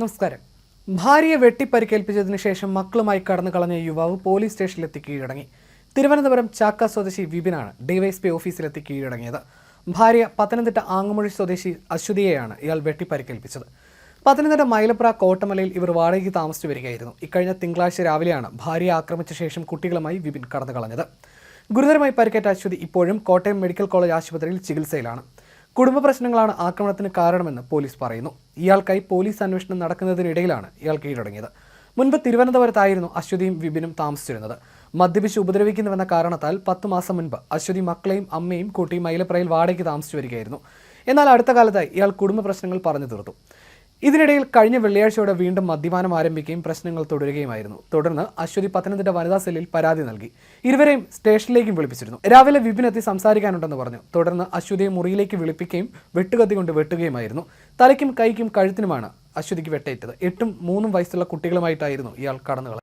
നമസ്കാരം. ഭാര്യയെ വെട്ടിപ്പരിക്കേൽപ്പിച്ചതിന് ശേഷം മക്കളുമായി കടന്നു കളഞ്ഞ യുവാവ് പോലീസ് സ്റ്റേഷനിലെത്തി കീഴടങ്ങി. തിരുവനന്തപുരം ചാക്ക സ്വദേശി വിപിനാണ് ഡിവൈഎസ്പി ഓഫീസിലെത്തി കീഴടങ്ങിയത്. ഭാര്യ പത്തനംതിട്ട ആങ്ങമൊഴി സ്വദേശി അശ്വതിയെയാണ് ഇയാൾ വെട്ടിപ്പരിക്കേൽപ്പിച്ചത്. പത്തനംതിട്ട മൈലപ്ര കോട്ടമലയിൽ ഇവർ വാടകയ്ക്ക് താമസിച്ചു വരികയായിരുന്നു. ഇക്കഴിഞ്ഞ തിങ്കളാഴ്ച രാവിലെയാണ് ഭാര്യയെ ആക്രമിച്ച ശേഷം കുട്ടികളുമായി വിപിൻ കടന്നു കളഞ്ഞത്. ഗുരുതരമായി പരിക്കേറ്റ അശ്വതി ഇപ്പോഴും കോട്ടയം മെഡിക്കൽ കോളേജ് ആശുപത്രിയിൽ ചികിത്സയിലാണ്. കുടുംബ പ്രശ്നങ്ങളാണ് ആക്രമണത്തിന് കാരണമെന്ന് പോലീസ് പറയുന്നു. ഇയാൾക്കായി പോലീസ് അന്വേഷണം നടക്കുന്നതിനിടയിലാണ് ഇയാൾ കീഴടങ്ങിയത്. മുൻപ് തിരുവനന്തപുരത്തായിരുന്നു അശ്വതിയും വിപിനും താമസിച്ചിരുന്നത്. മദ്യപിച്ച് ഉപദ്രവിക്കുന്നുവെന്ന കാരണത്താൽ പത്ത് മാസം മുൻപ് അശ്വതി മക്കളെയും അമ്മയും കൂട്ടി മൈലപ്രയിൽ വാടകയ്ക്ക് താമസിച്ചു വരികയായിരുന്നു. എന്നാൽ അടുത്ത കാലത്തായി ഇയാൾ കുടുംബ പ്രശ്നങ്ങൾ പറഞ്ഞു തീർത്തു. ഇതിനിടയിൽ കഴിഞ്ഞ വെള്ളിയാഴ്ചയോടെ വീണ്ടും മദ്യപാനം ആരംഭിക്കുകയും പ്രശ്നങ്ങൾ തുടരുകയുമായിരുന്നു. തുടർന്ന് അശ്വതി പത്തനംതിട്ട വനിതാ സെല്ലിൽ പരാതി നൽകി. ഇരുവരെയും സ്റ്റേഷനിലേക്കും വിളിപ്പിച്ചിരുന്നു. രാവിലെ വിപിനെത്തി സംസാരിക്കാനുണ്ടെന്ന് പറഞ്ഞു. തുടർന്ന് അശ്വതിയെ മുറിയിലേക്ക് വിളിപ്പിക്കുകയും വെട്ടുകത്തി കൊണ്ട് വെട്ടുകയുമായിരുന്നു. തലയ്ക്കും കൈക്കും കഴുത്തിനുമാണ് അശ്വതിക്ക് വെട്ടേറ്റത്. എട്ടും മൂന്നും വയസ്സുള്ള കുട്ടികളുമായിട്ടായിരുന്നു ഇയാൾ കടന്നു